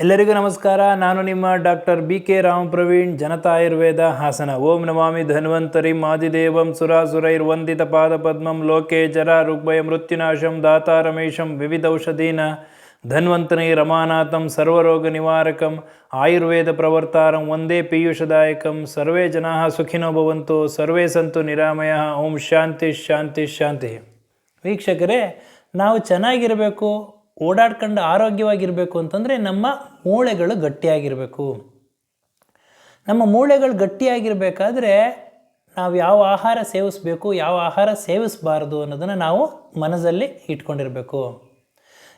ಎಲ್ಲರಿಗೂ ನಮಸ್ಕಾರ. ನಾನು ನಿಮ್ಮ doctor B K Ram Praveen, Janata Ayurveda Hassan. ಓಂ ನಮಾಮಿ ಧನ್ವಂತರಿ. ಮಾದಿದೇವಂ ಸುರಾಸುರೈರ್ವಂದಿತ ಪಾದ ಪದ್ಮಂ ಲೋಕೆ ಜರ ಋಗ್ಭಯ ಮೃತ್ಯುನಾಶಂ ದಾತಾರಮೇಶಂ ವಿವಿಧೌಷಧೀನ ಧನ್ವಂತನಿ ರಮಾನಾಥಂ ಸರ್ವರೋಗ ನಿವಾರಕಂ ಆಯುರ್ವೇದ ಪ್ರವರ್ತಾರಂ ಒಂದೇ ಪೀಯೂಷದಾಯಕಂ. ಸರ್ವೇ ಜನಾ ಸುಖಿನೋ ಭವಂತು. ಸರ್ವೇ ಸಂತು ನಿರಾಮಯ. ಓಂ ಶಾಂತಿ ಶಾಂತಿ ಶಾಂತಿ. ವೀಕ್ಷಕರೇ, ನಾವು ಚೆನ್ನಾಗಿರಬೇಕು. ಓಡಾಡ್ಕೊಂಡು ಆರೋಗ್ಯವಾಗಿರಬೇಕು ಅಂತಂದರೆ ನಮ್ಮ ಮೂಳೆಗಳು ಗಟ್ಟಿಯಾಗಿರಬೇಕು. ನಮ್ಮ ಮೂಳೆಗಳು ಗಟ್ಟಿಯಾಗಿರಬೇಕಾದ್ರೆ ನಾವು ಯಾವ ಆಹಾರ ಸೇವಿಸಬೇಕು, ಯಾವ ಆಹಾರ ಸೇವಿಸಬಾರ್ದು ಅನ್ನೋದನ್ನು ನಾವು ಮನಸ್ಸಲ್ಲಿ ಇಟ್ಕೊಂಡಿರಬೇಕು.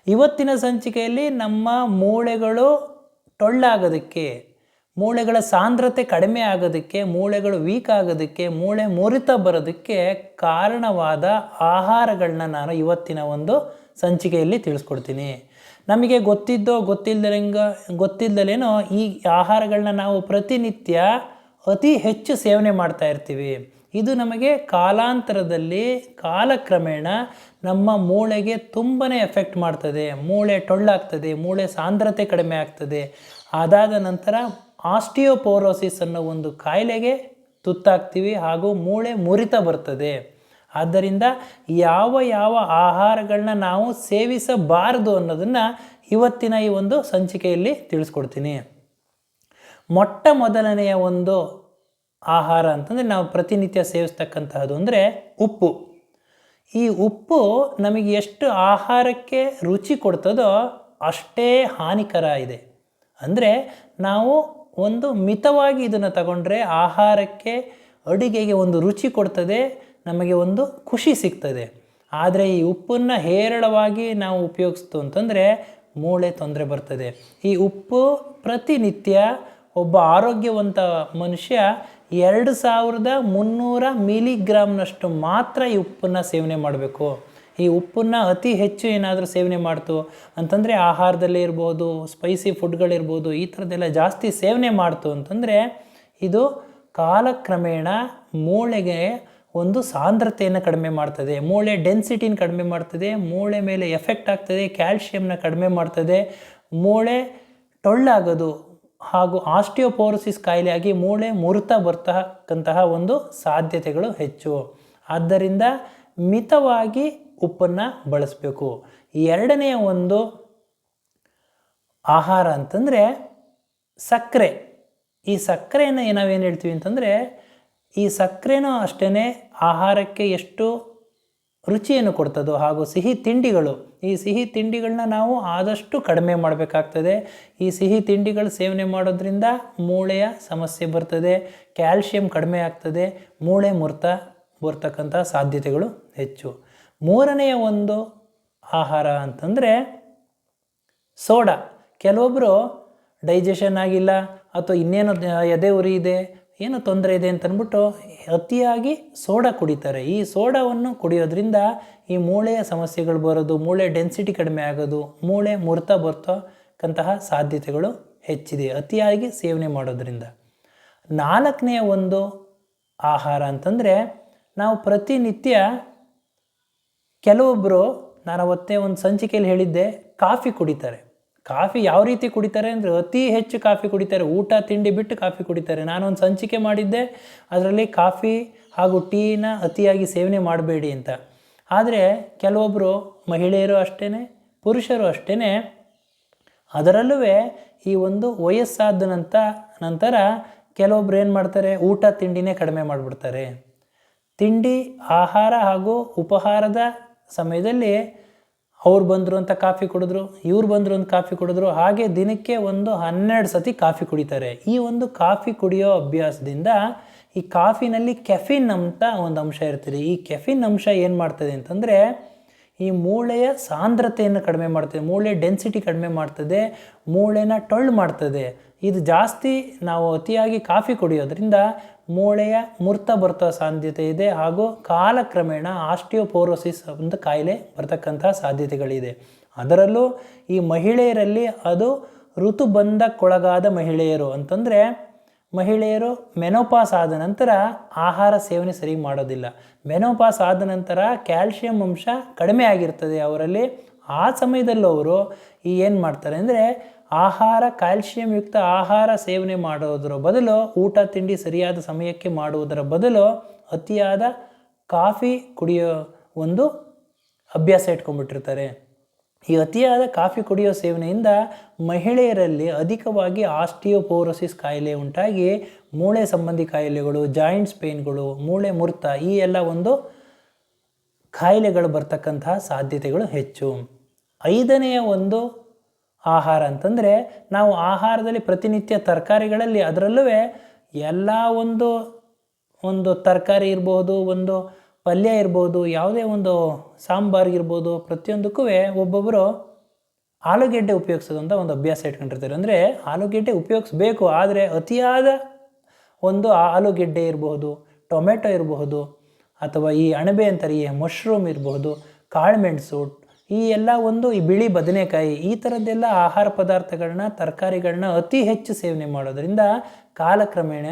ಇವತ್ತಿನ ಸಂಚಿಕೆಯಲ್ಲಿ ನಮ್ಮ ಮೂಳೆಗಳು ಟೊಳ್ಳಾಗೋದಕ್ಕೆ, ಮೂಳೆಗಳ ಸಾಂದ್ರತೆ ಕಡಿಮೆ ಆಗೋದಕ್ಕೆ, ಮೂಳೆಗಳು ವೀಕ್ ಆಗೋದಕ್ಕೆ, ಮೂಳೆ ಮುರಿತ ಬರೋದಕ್ಕೆ ಕಾರಣವಾದ ಆಹಾರಗಳನ್ನ ನಾನು ಇವತ್ತಿನ ಒಂದು ಸಂಚಿಕೆಯಲ್ಲಿ ತಿಳಿಸ್ಕೊಡ್ತೀನಿ. ನಮಗೆ ಗೊತ್ತಿದ್ದೋ ಗೊತ್ತಿಲ್ದಲೆಂಗ ಗೊತ್ತಿಲ್ದಲೇನೋ ಈ ಆಹಾರಗಳನ್ನ ನಾವು ಪ್ರತಿನಿತ್ಯ ಅತಿ ಹೆಚ್ಚು ಸೇವನೆ ಮಾಡ್ತಾ ಇರ್ತೀವಿ. ಇದು ನಮಗೆ ಕಾಲಾಂತರದಲ್ಲಿ, ಕಾಲಕ್ರಮೇಣ ನಮ್ಮ ಮೂಳೆಗೆ ತುಂಬಾ ಎಫೆಕ್ಟ್ ಮಾಡ್ತದೆ. ಮೂಳೆ ಟೊಳ್ಳಾಗ್ತದೆ, ಮೂಳೆ ಸಾಂದ್ರತೆ ಕಡಿಮೆ ಆಗ್ತದೆ. ಅದಾದ ನಂತರ ಆಸ್ಟಿಯೋಪೋರೋಸಿಸ್ ಅನ್ನೋ ಒಂದು ಕಾಯಿಲೆಗೆ ತುತ್ತಾಗ್ತೀವಿ ಹಾಗೂ ಮೂಳೆ ಮುರಿತ ಬರ್ತದೆ. ಆದ್ದರಿಂದ ಯಾವ ಯಾವ ಆಹಾರಗಳನ್ನ ನಾವು ಸೇವಿಸಬಾರದು ಅನ್ನೋದನ್ನು ಇವತ್ತಿನ ಈ ಒಂದು ಸಂಚಿಕೆಯಲ್ಲಿ ತಿಳಿಸ್ಕೊಡ್ತೀನಿ. ಮೊಟ್ಟ ಮೊದಲನೆಯ ಒಂದು ಆಹಾರ ಅಂತಂದರೆ ನಾವು ಪ್ರತಿನಿತ್ಯ ಸೇವಿಸ್ತಕ್ಕಂತಹದ್ದು ಅಂದರೆ ಉಪ್ಪು. ಈ ಉಪ್ಪು ನಮಗೆ ಎಷ್ಟು ಆಹಾರಕ್ಕೆ ರುಚಿ ಕೊಡ್ತದೋ ಅಷ್ಟೇ ಹಾನಿಕರ ಇದೆ. ಅಂದರೆ ನಾವು ಒಂದು ಮಿತವಾಗಿ ಇದನ್ನು ತಗೊಂಡ್ರೆ ಆಹಾರಕ್ಕೆ ಅಡುಗೆಗೆ ಒಂದು ರುಚಿ ಕೊಡ್ತದೆ ನಮಗೆ ಒಂದು ಖುಷಿ ಸಿಗ್ತದೆ. ಆದರೆ ಈ ಉಪ್ಪನ್ನು ಹೇರಳವಾಗಿ ನಾವು ಉಪಯೋಗಿಸ್ತು ಅಂತಂದರೆ ಮೂಳೆ ತೊಂದರೆ ಬರ್ತದೆ. ಈ ಉಪ್ಪು ಪ್ರತಿನಿತ್ಯ ಒಬ್ಬ ಆರೋಗ್ಯವಂತ ಮನುಷ್ಯ ಎರಡು ಸಾವಿರದ ಮುನ್ನೂರ ಮಿಲಿಗ್ರಾಮ್ನಷ್ಟು ಮಾತ್ರ ಈ ಉಪ್ಪನ್ನು ಸೇವನೆ ಮಾಡಬೇಕು. ಈ ಉಪ್ಪನ್ನು ಅತಿ ಹೆಚ್ಚು ಏನಾದರೂ ಸೇವನೆ ಮಾಡ್ತು ಅಂತಂದರೆ ಆಹಾರದಲ್ಲೇ ಇರ್ಬೋದು ಸ್ಪೈಸಿ ಫುಡ್ಗಳಿರ್ಬೋದು ಈ ಥರದ್ದೆಲ್ಲ ಜಾಸ್ತಿ ಸೇವನೆ ಮಾಡ್ತು ಅಂತಂದರೆ ಇದು ಕಾಲಕ್ರಮೇಣ ಮೂಳೆಗೆ ಒಂದು ಸಾಂದ್ರತೆಯನ್ನು ಕಡಿಮೆ ಮಾಡ್ತದೆ, ಮೂಳೆ ಡೆನ್ಸಿಟಿನ ಕಡಿಮೆ ಮಾಡ್ತದೆ, ಮೂಳೆ ಮೇಲೆ ಎಫೆಕ್ಟ್ ಆಗ್ತದೆ ಕ್ಯಾಲ್ಶಿಯಮ್ನ ಕಡಿಮೆ ಮಾಡ್ತದೆ, ಮೂಳೆ ಟೊಳ್ಳಾಗೋದು ಹಾಗೂ ಆಸ್ಟಿಯೋಪೋರೋಸಿಸ್ ಕಾಯಿಲೆಯಾಗಿ ಮೂಳೆ ಮುರಿತ ಬರ್ತಕ್ಕಂತಹ ಒಂದು ಸಾಧ್ಯತೆಗಳು ಹೆಚ್ಚು. ಆದ್ದರಿಂದ ಮಿತವಾಗಿ ಉಪ್ಪನ್ನು ಬಳಸಬೇಕು. ಎರಡನೆಯ ಒಂದು ಆಹಾರ ಅಂತಂದರೆ ಸಕ್ಕರೆ. ಈ ಸಕ್ಕರೆಯನ್ನು ನಾವೇನು ಹೇಳ್ತೀವಿ ಅಂತಂದರೆ ಈ ಸಕ್ಕರೆನೂ ಅಷ್ಟೇ ಆಹಾರಕ್ಕೆ ಎಷ್ಟು ರುಚಿಯನ್ನು ಕೊಡ್ತದೋ ಹಾಗೂ ಸಿಹಿ ತಿಂಡಿಗಳು. ಈ ಸಿಹಿ ತಿಂಡಿಗಳನ್ನ ನಾವು ಆದಷ್ಟು ಕಡಿಮೆ ಮಾಡಬೇಕಾಗ್ತದೆ. ಈ ಸಿಹಿ ತಿಂಡಿಗಳು ಸೇವನೆ ಮಾಡೋದ್ರಿಂದ ಮೂಳೆಯ ಸಮಸ್ಯೆ ಬರ್ತದೆ, ಕ್ಯಾಲ್ಶಿಯಂ ಕಡಿಮೆ ಆಗ್ತದೆ, ಮೂಳೆ ಮುರ್ತ ಬರ್ತಕ್ಕಂಥ ಸಾಧ್ಯತೆಗಳು ಹೆಚ್ಚು. ಮೂರನೆಯ ಒಂದು ಆಹಾರ ಅಂತಂದರೆ ಸೋಡಾ. ಕೆಲವೊಬ್ಬರು ಡೈಜೆಷನ್ ಆಗಿಲ್ಲ ಅಥವಾ ಇನ್ನೇನು ಎದೆ ಉರಿ ಇದೆ ಏನೋ ತೊಂದರೆ ಇದೆ ಅಂತ ಅಂದ್ಬಿಟ್ಟು ಅತಿಯಾಗಿ ಸೋಡಾ ಕುಡಿತಾರೆ. ಈ ಸೋಡಾವನ್ನು ಕುಡಿಯೋದ್ರಿಂದ ಈ ಮೂಳೆಯ ಸಮಸ್ಯೆಗಳು ಬರೋದು, ಮೂಳೆ ಡೆನ್ಸಿಟಿ ಕಡಿಮೆ ಆಗೋದು, ಮೂಳೆ ಮುರ್ತಾ ಬರ್ತಕ್ಕಂತಹ ಸಾಧ್ಯತೆಗಳು ಹೆಚ್ಚಿದೆ ಅತಿಯಾಗಿ ಸೇವನೆ ಮಾಡೋದ್ರಿಂದ. ನಾಲ್ಕನೆಯ ಒಂದು ಆಹಾರ ಅಂತಂದರೆ ನಾವು ಪ್ರತಿನಿತ್ಯ ಕೆಲವೊಬ್ಬರು ನಾನು ಅವತ್ತೇ ಒಂದು ಸಂಚಿಕೆಯಲ್ಲಿ ಹೇಳಿದ್ದೆ, ಕಾಫಿ ಕುಡಿತಾರೆ. ಕಾಫಿ ಯಾವ ರೀತಿ ಕುಡಿತಾರೆ ಅಂದರೆ ಅತಿ ಹೆಚ್ಚು ಕಾಫಿ ಕುಡಿತಾರೆ. ಊಟ, ತಿಂಡಿ ಬಿಟ್ಟು ಕಾಫಿ ಕುಡಿತಾರೆ. ನಾನೊಂದು ಸಂಚಿಕೆ ಮಾಡಿದ್ದೆ. ಅದರಲ್ಲಿ ಕಾಫಿ ಹಾಗೂ ಟೀನ ಅತಿಯಾಗಿ ಸೇವನೆ ಮಾಡಬೇಡಿ ಅಂತ. ಆದರೆ ಕೆಲವೊಬ್ಬರು ಮಹಿಳೆಯರು ಅಷ್ಟೇ ಪುರುಷರು ಅಷ್ಟೇ ಅದರಲ್ಲೂ ಈ ಒಂದು ವಯಸ್ಸಾದ ನಂತ, ನಂತರ ಕೆಲವೊಬ್ರು ಏನು ಮಾಡ್ತಾರೆ? ಊಟ, ತಿಂಡಿನೇ ಕಡಿಮೆ ಮಾಡಿಬಿಡ್ತಾರೆ. ತಿಂಡಿ, ಆಹಾರ ಹಾಗೂ ಉಪಹಾರದ ಸಮಯದಲ್ಲಿ ಅವ್ರು ಬಂದರು ಅಂತ ಕಾಫಿ ಕುಡಿದ್ರು, ಇವ್ರು ಬಂದರು ಅಂತ ಕಾಫಿ ಕುಡಿದ್ರು, ಹಾಗೆ ದಿನಕ್ಕೆ ಒಂದು ಹನ್ನೆರಡು ಸತಿ ಕಾಫಿ ಕುಡಿತಾರೆ. ಈ ಒಂದು ಕಾಫಿ ಕುಡಿಯೋ ಅಭ್ಯಾಸದಿಂದ ಈ ಕಾಫಿನಲ್ಲಿ ಕೆಫಿನ್ ಅಂತ ಒಂದು ಅಂಶ ಇರ್ತದೆ. ಈ ಕೆಫಿನ್ ಅಂಶ ಏನು ಮಾಡ್ತದೆ ಅಂತಂದರೆ, ಈ ಮೂಳೆಯ ಸಾಂದ್ರತೆಯನ್ನು ಕಡಿಮೆ ಮಾಡ್ತದೆ ಮೂಳೆ ಡೆನ್ಸಿಟಿ ಕಡಿಮೆ ಮಾಡ್ತದೆ, ಮೂಳೆನ ಟೊಳ್ಳು ಮಾಡ್ತದೆ. ಇದು ಜಾಸ್ತಿ ನಾವು ಅತಿಯಾಗಿ ಕಾಫಿ ಕುಡಿಯೋದ್ರಿಂದ ಮೂಳೆಯ ಮುರ್ತ ಬರ್ತ ಸಾಧ್ಯತೆ ಇದೆ ಹಾಗೂ ಕಾಲಕ್ರಮೇಣ ಆಸ್ಟಿಯೋಪೋರೋಸಿಸ್ ಒಂದು ಕಾಯಿಲೆ ಬರ್ತಕ್ಕಂಥ ಸಾಧ್ಯತೆಗಳಿದೆ. ಅದರಲ್ಲೂ ಈ ಮಹಿಳೆಯರಲ್ಲಿ ಅದು ಋತುಬಂಧಕ್ಕೊಳಗಾದ ಮಹಿಳೆಯರು ಅಂತಂದರೆ ಮಹಿಳೆಯರು ಮೆನೋಪಾಸ್ ಆದ ನಂತರ ಆಹಾರ ಸೇವನೆ ಸರಿ ಮಾಡೋದಿಲ್ಲ. ಮೆನೋಪಾಸ್ ಆದ ನಂತರ ಕ್ಯಾಲ್ಶಿಯಂ ಅಂಶ ಕಡಿಮೆ ಆಗಿರ್ತದೆ ಅವರಲ್ಲಿ. ಆ ಸಮಯದಲ್ಲೂ ಅವರು ಈ ಏನು ಮಾಡ್ತಾರೆ ಅಂದರೆ ಆಹಾರ ಕ್ಯಾಲ್ಶಿಯಂ ಯುಕ್ತ ಆಹಾರ ಸೇವನೆ ಮಾಡೋದರ ಬದಲು ಊಟ, ತಿಂಡಿ ಸರಿಯಾದ ಸಮಯಕ್ಕೆ ಮಾಡುವುದರ ಬದಲು ಅತಿಯಾದ ಕಾಫಿ ಕುಡಿಯೋ ಒಂದು ಅಭ್ಯಾಸ ಇಟ್ಕೊಂಡ್ಬಿಟ್ಟಿರ್ತಾರೆ. ಈ ಅತಿಯಾದ ಕಾಫಿ ಕುಡಿಯೋ ಸೇವನೆಯಿಂದ ಮಹಿಳೆಯರಲ್ಲಿ ಅಧಿಕವಾಗಿ ಆಸ್ಟಿಯೋಪೋರೋಸಿಸ್ ಕಾಯಿಲೆ ಉಂಟಾಗಿ ಮೂಳೆ ಸಂಬಂಧಿ ಕಾಯಿಲೆಗಳು, ಜಾಯಿಂಟ್ಸ್ ಪೇನ್ಗಳು, ಮೂಳೆ ಮುರ್ತ ಈ ಎಲ್ಲ ಒಂದು ಕಾಯಿಲೆಗಳು ಬರ್ತಕ್ಕಂತಹ ಸಾಧ್ಯತೆಗಳು ಹೆಚ್ಚು. ಐದನೆಯ ಒಂದು ಆಹಾರ ಅಂತಂದರೆ ನಾವು ಆಹಾರದಲ್ಲಿ ಪ್ರತಿನಿತ್ಯ ತರಕಾರಿಗಳಲ್ಲಿ ಅದರಲ್ಲೂ ಎಲ್ಲ ಒಂದು ಒಂದು ತರಕಾರಿ ಇರ್ಬೋದು, ಒಂದು ಪಲ್ಯ ಇರ್ಬೋದು, ಯಾವುದೇ ಒಂದು ಸಾಂಬಾರು ಇರ್ಬೋದು ಪ್ರತಿಯೊಂದಕ್ಕೂ ಒಬ್ಬೊಬ್ಬರು ಆಲೂಗೆಡ್ಡೆ ಉಪಯೋಗಿಸೋದಂತ ಒಂದು ಅಭ್ಯಾಸ ಇಟ್ಕೊಂಡಿರ್ತಾರೆ. ಅಂದರೆ ಆಲೂಗೆಡ್ಡೆ ಉಪಯೋಗಿಸ್ಬೇಕು, ಆದರೆ ಅತಿಯಾದ ಒಂದು ಆಲೂಗೆಡ್ಡೆ ಇರಬಹುದು ಟೊಮೆಟೊ ಇರಬಹುದು ಅಥವಾ ಈ ಅಣಬೆ ಅಂತಾರೆ, ಈ ಮಶ್ರೂಮ್ ಇರಬಹುದು ಕಾಳುಮೆಣಸು ಈ ಎಲ್ಲ ಒಂದು ಈ ಬಿಳಿ ಬದನೆಕಾಯಿ, ಈ ಥರದ್ದೆಲ್ಲ ಆಹಾರ ಪದಾರ್ಥಗಳನ್ನ, ತರಕಾರಿಗಳನ್ನ ಅತಿ ಹೆಚ್ಚು ಸೇವನೆ ಮಾಡೋದ್ರಿಂದ ಕಾಲಕ್ರಮೇಣ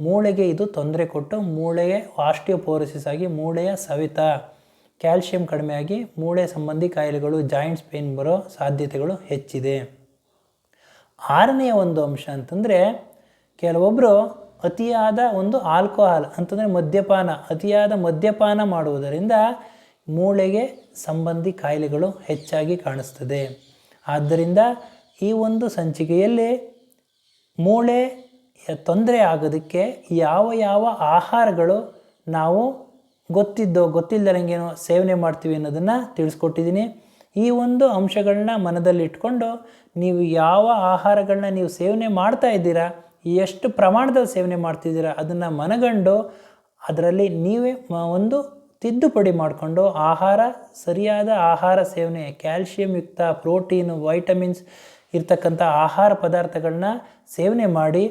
ಮೂಳೆಗೆ ಇದು ತೊಂದರೆ ಕೊಟ್ಟು ಮೂಳೆಗೆ ಆಸ್ಟಿಯೋಪೋರೋಸಿಸ್ ಆಗಿ ಮೂಳೆಯ ಸವಿತ, ಕ್ಯಾಲ್ಶಿಯಂ ಕಡಿಮೆಯಾಗಿ ಮೂಳೆ ಸಂಬಂಧಿ ಕಾಯಿಲೆಗಳು, ಜಾಯಿಂಟ್ಸ್ ಪೇನ್ ಬರೋ ಸಾಧ್ಯತೆಗಳು ಹೆಚ್ಚಿದೆ. ಆರನೆಯ ಒಂದು ಅಂಶ ಅಂತಂದರೆ ಕೆಲವೊಬ್ಬರು ಅತಿಯಾದ ಒಂದು ಆಲ್ಕೋಹಾಲ್ ಅಂತಂದರೆ ಮದ್ಯಪಾನ, ಅತಿಯಾದ ಮದ್ಯಪಾನ ಮಾಡುವುದರಿಂದ ಮೂಳೆಗೆ ಸಂಬಂಧಿ ಕಾಯಿಲೆಗಳು ಹೆಚ್ಚಾಗಿ ಕಾಣಿಸ್ತದೆ. ಆದ್ದರಿಂದ ಈ ಒಂದು ಸಂಚಿಕೆಯಲ್ಲಿ ಮೂಳೆ ತೊಂದರೆ ಆಗೋದಕ್ಕೆ ಯಾವ ಯಾವ ಆಹಾರಗಳು ನಾವು ಗೊತ್ತಿದ್ದೋ ಗೊತ್ತಿಲ್ಲದಂಗೇನೋ ಸೇವನೆ ಮಾಡ್ತೀವಿ ಅನ್ನೋದನ್ನು ತಿಳಿಸ್ಕೊಟ್ಟಿದ್ದೀನಿ. ಈ ಒಂದು ಅಂಶಗಳನ್ನ ಮನದಲ್ಲಿಟ್ಕೊಂಡು ನೀವು ಯಾವ ಆಹಾರಗಳನ್ನ ನೀವು ಸೇವನೆ ಮಾಡ್ತಾ ಇದ್ದೀರಾ, ಎಷ್ಟು ಪ್ರಮಾಣದಲ್ಲಿ ಸೇವನೆ ಮಾಡ್ತಿದ್ದೀರಾ ಅದನ್ನು ಮನಗಂಡು ಅದರಲ್ಲಿ ನೀವೇ ಒಂದು ತಿದ್ದುಪಡಿ ಮಾಡಿಕೊಂಡು ಆಹಾರ, ಸರಿಯಾದ ಆಹಾರ ಸೇವನೆ, ಕ್ಯಾಲ್ಶಿಯಂ ಯುಕ್ತ ಪ್ರೋಟೀನು, ವೈಟಮಿನ್ಸ್ ಇರ್ತಕ್ಕಂಥ ಆಹಾರ ಪದಾರ್ಥಗಳನ್ನ ಸೇವನೆ ಮಾಡಿ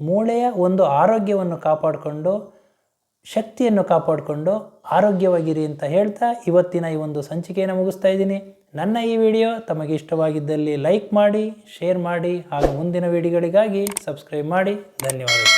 ಮೂಳೆಯ ಒಂದು ಆರೋಗ್ಯವನ್ನು ಕಾಪಾಡಿಕೊಂಡು, ಶಕ್ತಿಯನ್ನು ಕಾಪಾಡಿಕೊಂಡು ಆರೋಗ್ಯವಾಗಿರಿ ಅಂತ ಹೇಳ್ತಾ ಇವತ್ತಿನ ಈ ಒಂದು ಸಂಚಿಕೆಯನ್ನು ಮುಗಿಸ್ತಾ ಇದ್ದೀನಿ. ನನ್ನ ಈ ವಿಡಿಯೋ ತಮಗೆ ಇಷ್ಟವಾಗಿದ್ದಲ್ಲಿ ಲೈಕ್ ಮಾಡಿ, ಶೇರ್ ಮಾಡಿ, ಹಾಗೂ ಮುಂದಿನ ವಿಡಿಯೋಗಳಿಗಾಗಿ ಸಬ್ಸ್ಕ್ರೈಬ್ ಮಾಡಿ. ಧನ್ಯವಾದಗಳು.